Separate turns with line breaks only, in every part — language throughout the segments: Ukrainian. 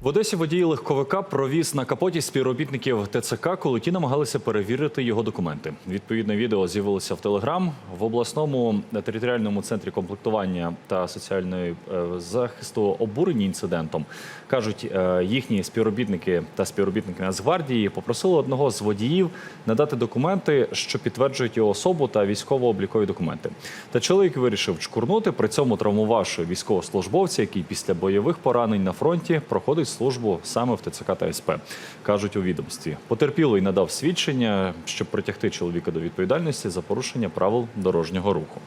В Одесі водій легковика провіз на капоті співробітників ТЦК, коли ті намагалися перевірити його документи. Відповідне відео з'явилося в Телеграм. В обласному територіальному центрі комплектування та соціальної е, захисту обурені інцидентом. кажуть, е, їхні співробітники та співробітники Нацгвардії попросили одного з водіїв надати документи, що підтверджують його особу та військово-облікові документи. Та чоловік вирішив чкурнути, при цьому травмувавши військовослужбовця, який після бойових поранень на фронті проходить службу саме в ТЦК та СП, кажуть у відомстві. Потерпілий надав свідчення, щоб притягти чоловіка до відповідальності за порушення правил дорожнього руху.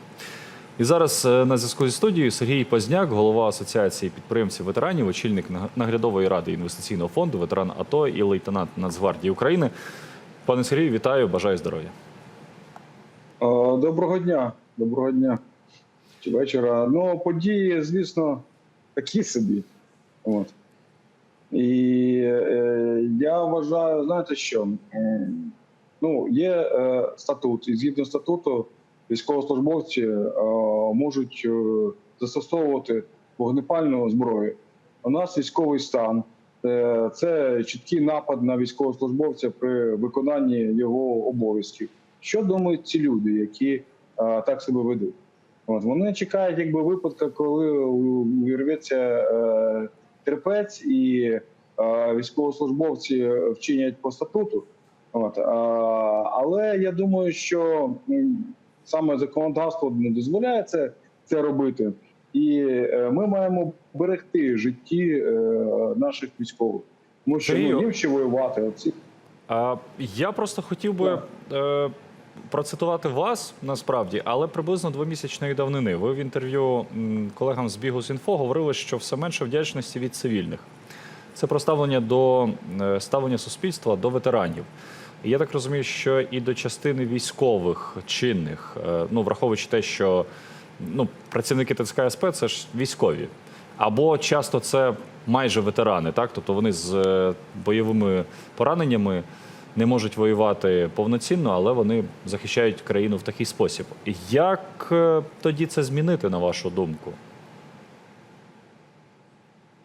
І зараз е, на зв'язку зі студією Сергій Позняк, голова Асоціації підприємців ветеранів, очільник наглядової ради інвестиційного фонду, ветеран АТО і лейтенант Нацгвардії України. Пане Сергію, вітаю, бажаю здоров'я.
Е, Доброго дня, доброго дня чи вечора. Ну, події, звісно, такі собі. От. І е, я вважаю, знаєте що? Ну, є е, статут, і згідно статуту, військовослужбовці е, можуть застосовувати вогнепальну зброю. У нас військовий стан. Це чіткий напад на військовослужбовця при виконанні його обов'язків. Що думають ці люди, які так себе ведуть? От вони чекають, якби випадка, коли увірветься терпець і е, військовослужбовці вчинять по статуту. От, а, але я думаю, що саме законодавство не дозволяє це, це робити, і е, ми маємо берегти житті е, наших військових. Тому що їм ще воювати.
Я просто хотів би е, процитувати вас насправді, але приблизно двомісячної давнини. Ви в інтерв'ю колегам з бігу з інфо говорили, що все менше вдячності від цивільних. Це про ставлення до е, ставлення суспільства до ветеранів. Я так розумію, що і до частини військових чинних, е, ну враховуючи те, що ну, працівники ТЦК СП це ж військові. Або часто це майже ветерани, так тобто вони з е, бойовими пораненнями не можуть воювати повноцінно, але вони захищають країну в такий спосіб. Як е, тоді це змінити, на вашу думку?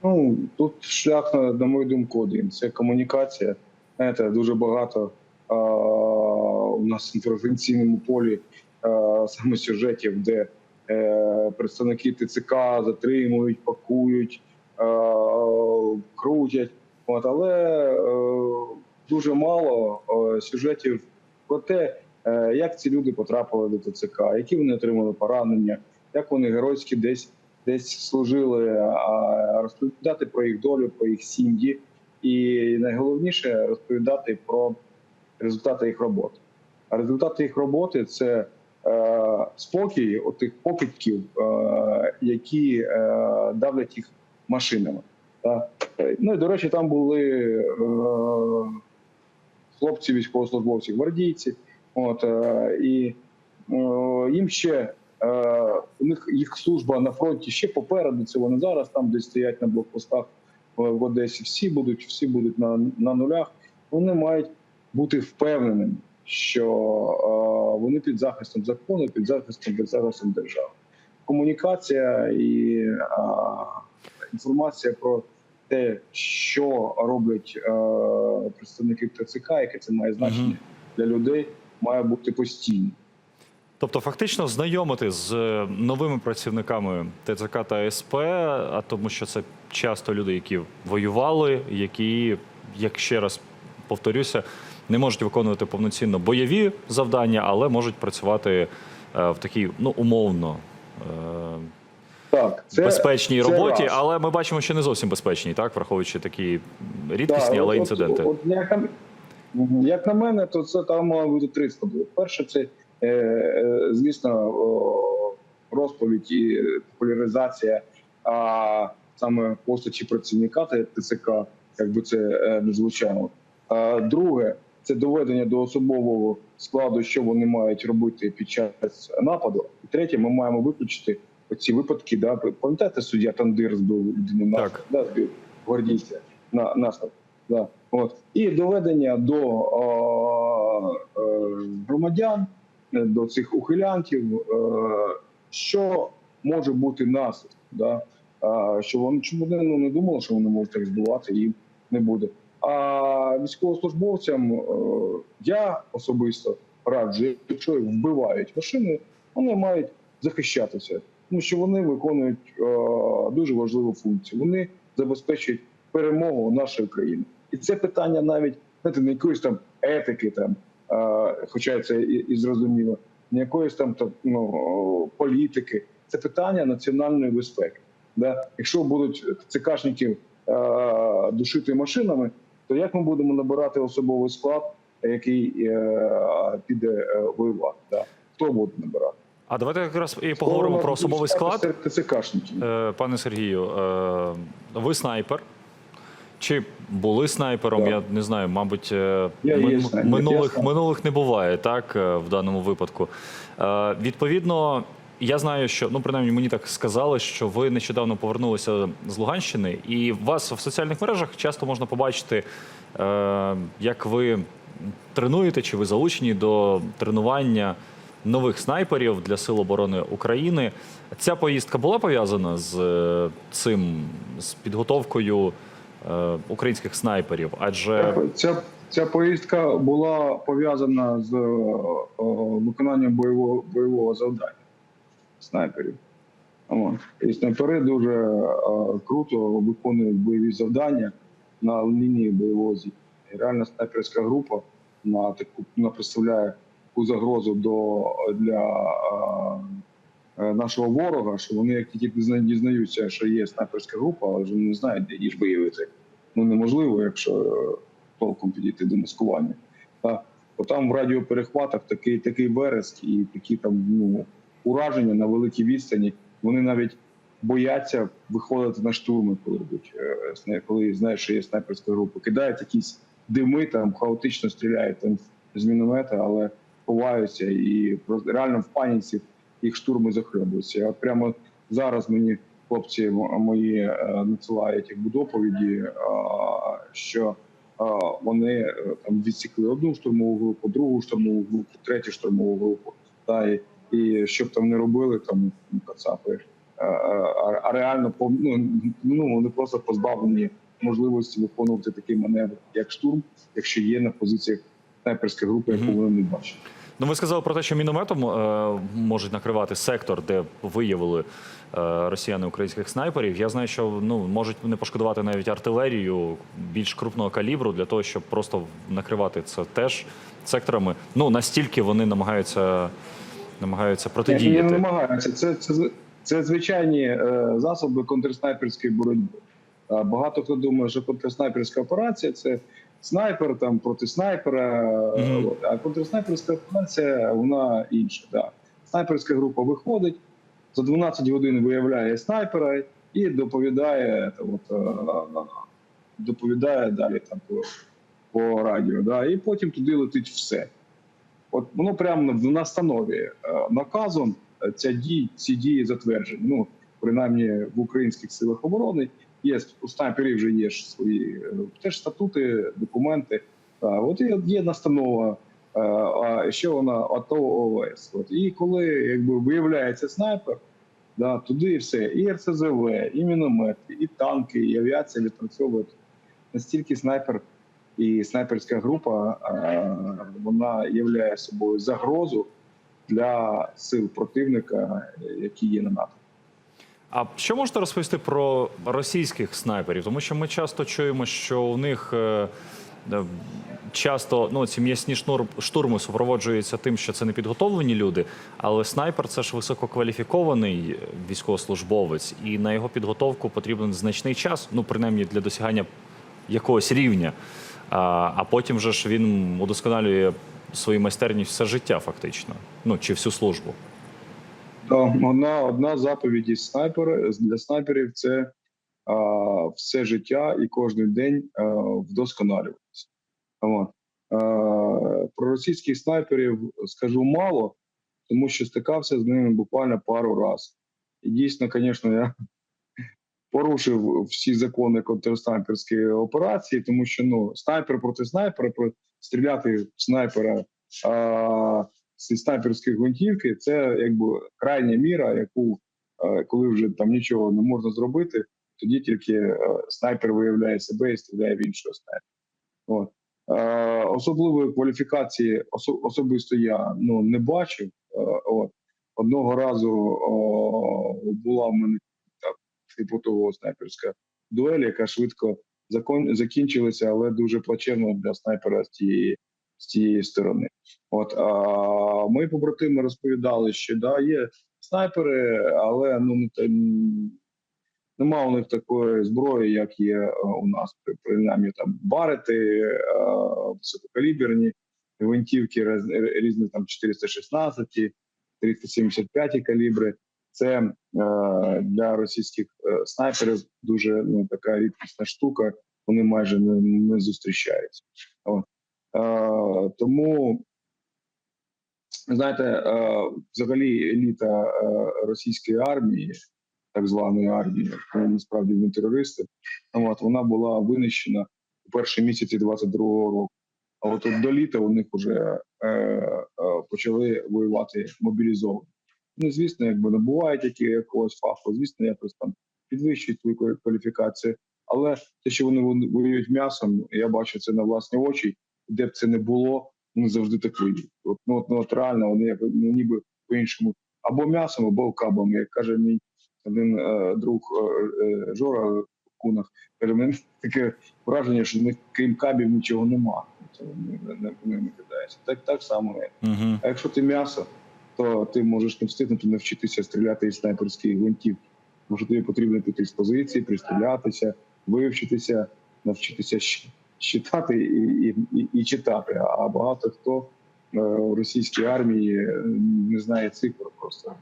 Ну тут шлях, на, мою думку, один. Це комунікація. Знаєте, дуже багато а, у нас в інформаційному полі а, саме сюжетів, де е, представники ТЦК затримують, пакують, а, крутять. От, але е, дуже мало е, сюжетів про те, е, як ці люди потрапили до ТЦК, які вони отримали поранення, як вони геройськи десь десь служили, а розповідати про їх долю, про їх сім'ї, і найголовніше розповідати про результати їх роботи. А результати їх роботи це е, спокій отих покидьків, які давлять їх машинами. Ну і до речі, там були хлопці, військовослужбовці, гвардійці. От е, і е, їм ще е, у них їх служба на фронті ще попереду. Це вони зараз там, десь стоять на блокпостах в, Одесі. Всі будуть, всі будуть на, на нулях. Вони мають бути впевненими, що вони під захистом закону, під захистом під захистом держави. Комунікація і е, інформація про те, що роблять е, представники ТЦК, яке це має значення
Мгм.
для людей, має бути постійно.
Тобто, фактично знайомити з е, новими працівниками ТЦК та СП, а тому, що це часто люди, які воювали, які, як ще раз повторюся, не можуть виконувати повноцінно бойові завдання, але можуть працювати е, в такій ну умовно.
Так, це
безпечній
це
роботі,
раз.
але ми бачимо, що не зовсім безпечній, так враховуючи такі рідкісні,
Да,
але
от-
інциденти.
От, от, як, на, як на мене, то це там має бути три складові. Перше, це е, е, звісно о, розповідь і популяризація а, саме постачі працівника та ТЦК, як би це е, не звучало. А, друге, це доведення до особового складу, що вони мають робити під час нападу. І третє, ми маємо виключити ці випадки. Да, пам'ятаєте, суддя Тандир збив людину на да, збив гвардійця на наслідок. Да. От. І доведення до о, е, громадян, е, до цих ухилянтів, е, що може бути наслідком. Да? а, що вони вони ну, не думали, що вони можуть так збивати, їм не буде. А військовослужбовцям е, я особисто раджу, якщо вбивають машини, вони мають захищатися, тому що вони виконують е, дуже важливу функцію. Вони забезпечують перемогу нашої країни. І це питання навіть знаєте, не якоїсь там етики, там, е, хоча це і, зрозуміло, не якоїсь там та, ну, політики. Це питання національної безпеки. Да? Якщо будуть цикашників е, душити машинами, то як ми будемо набирати особовий склад, який піде воювати? Да? Хто буде набирати?
А давайте якраз і поговоримо про особовий склад. Е, Пане Сергію, е, ви снайпер. Чи були снайпером?
Так.
Я не знаю, мабуть, е,
Я є
мин-
снайпер,
минулих, минулих не буває, так, в даному випадку. Відповідно, я знаю, що ну принаймні мені так сказали, що ви нещодавно повернулися з Луганщини, і вас в соціальних мережах часто можна побачити, як ви тренуєте чи ви залучені до тренування нових снайперів для Сил оборони України. Ця поїздка була пов'язана з е, цим, з підготовкою е, українських снайперів, адже
Ця, ця поїздка була пов'язана з е, виконанням бойового, бойового завдання снайперів. І снайпери дуже круто виконують бойові завдання на лінії бойового зіткнення. Реальна снайперська група на таку представляє таку загрозу до для е, е, нашого ворога, що вони як тільки дізна- дізнаються, що є снайперська група, але вже не знають, де її ж виявити. Ну неможливо, якщо е, толком підійти до маскування. Та, бо там в радіоперехватах такий, такий вереск і такі там ну, ураження на великій відстані. Вони навіть бояться виходити на штурми, коли сна- коли знають, що є снайперська група. Кидають якісь дими, там хаотично стріляють там з міномета, але ховаються і реально в паніці їх штурми захльобуються. От прямо зараз мені хлопці мої е, надсилають якби доповіді, е, що е, вони там відсікли одну штурмову групу, другу штурмову групу, третю штурмову групу. Та, і, і б там не робили, там ну, кацапи, а, а реально ну, ну, вони просто позбавлені можливості виконувати такий маневр, як штурм, якщо є на позиціях снайперська група, яку вони не бачать.
ну ви сказали про те, що мінометом е, можуть накривати сектор, де виявили е, росіяни українських снайперів. Я знаю, що ну можуть не пошкодувати навіть артилерію більш крупного калібру для того, щоб просто накривати це теж секторами. Ну настільки вони намагаються намагаються
Ні, не
протидіяти.
намагаються. Це, це, з- це звичайні е, засоби контрснайперської боротьби. Багато хто думає, що контрснайперська операція це снайпер там проти снайпера.
Мгм.
от. А контрснайперська операція вона інша. Да. Снайперська група виходить за 12 годин виявляє снайпера і доповідає от, е, доповідає далі там по, по радіо. Да. І потім туди летить все. От воно прямо в настанові е, наказом е, ця дій, ці дії затверджені. Ну принаймні в українських силах оборони є у снайперів вже є ж свої е, теж статути, документи. От є, настанова, е, а ще вона АТО ОВС. От і коли якби виявляється снайпер, да, туди все, і РСЗВ, і міномети, і танки, і авіація відпрацьовують настільки снайпер і снайперська група е, вона являє собою загрозу для сил противника, е, які є на НАТО.
А що можете розповісти про російських снайперів? Тому що ми часто чуємо, що у них е, е, часто ну, ці м'ясні штурми супроводжуються тим, що це не підготовлені люди, але снайпер це ж висококваліфікований військовослужбовець, і на його підготовку потрібен значний час, ну принаймні для досягання якогось рівня. А, а потім же ж він удосконалює свою майстерність все життя, фактично. Ну чи всю службу.
То одна, одна з заповіді снайпера для снайперів це а, все життя і кожен день вдосконалюватися. Про російських снайперів скажу мало, тому що стикався з ними буквально пару разів. І дійсно, звісно, я порушив всі закони контрснайперської операції, тому що ну, снайпер проти снайпера, стріляти в снайпера а, зі снайперської гвинтівки це якби крайня міра, яку е, коли вже там нічого не можна зробити, тоді тільки е, снайпер виявляє себе і стріляє в іншого снайпера. От. Е, особливої кваліфікації особисто я ну, не бачив. От. Одного разу о, була в мене так, типу того снайперська дуель, яка швидко закон, закінчилася, але дуже плачевно для снайпера з тієї, з тієї сторони. От а мої побратими розповідали, що да, є снайпери, але ну не нема у них такої зброї, як є е, у нас. Принаймні там барити, е, висококаліберні гвинтівки різ- різні там 416, 375 калібри. Це е, для російських е, снайперів дуже ну, така рідкісна штука. Вони майже не, не зустрічаються. От. Е, тому знаєте, е, взагалі еліта е, російської армії, так званої армії, насправді не терористи, от вона була винищена у перші місяці 22-го року. А от, до літа у них вже почали воювати мобілізовані. Ну, звісно, якби набувають які, якогось фаху, звісно, якось там підвищують свою квалі- кваліфікацію. Але те, що вони вон- воюють м'ясом, я бачу це на власні очі, де б це не було, вони завжди так воюють. От, ну, от, ну, от реально вони як, ну, ніби по-іншому або м'ясом, або кабами. Як каже мій один е, друг е, е, Жора в кунах, каже, мене таке враження, що них крім кабів нічого нема. Вони не, не, не, не. Так, так само.
Угу.
А якщо ти м'ясо, то ти можеш не встигнути навчитися стріляти із снайперських гвинтів. Що тобі потрібно піти з позиції, пристрілятися, вивчитися, навчитися щ- читати і, і, і, читати. А багато хто е, в російській армії е, не знає цифр просто.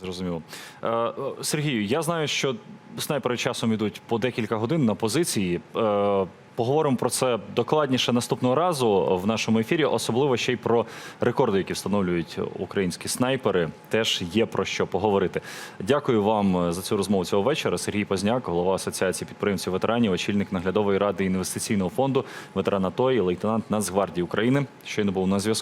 Зрозуміло. Е, е, Сергію, я знаю, що снайпери часом ідуть по декілька годин на позиції. Поговоримо про це докладніше наступного разу в нашому ефірі, особливо ще й про рекорди, які встановлюють українські снайпери. Теж є про що поговорити. Дякую вам за цю розмову цього вечора. Сергій Позняк, голова асоціації підприємців ветеранів, очільник наглядової ради інвестиційного фонду, ветеран АТО і лейтенант Нацгвардії України. Щойно був на зв'язку.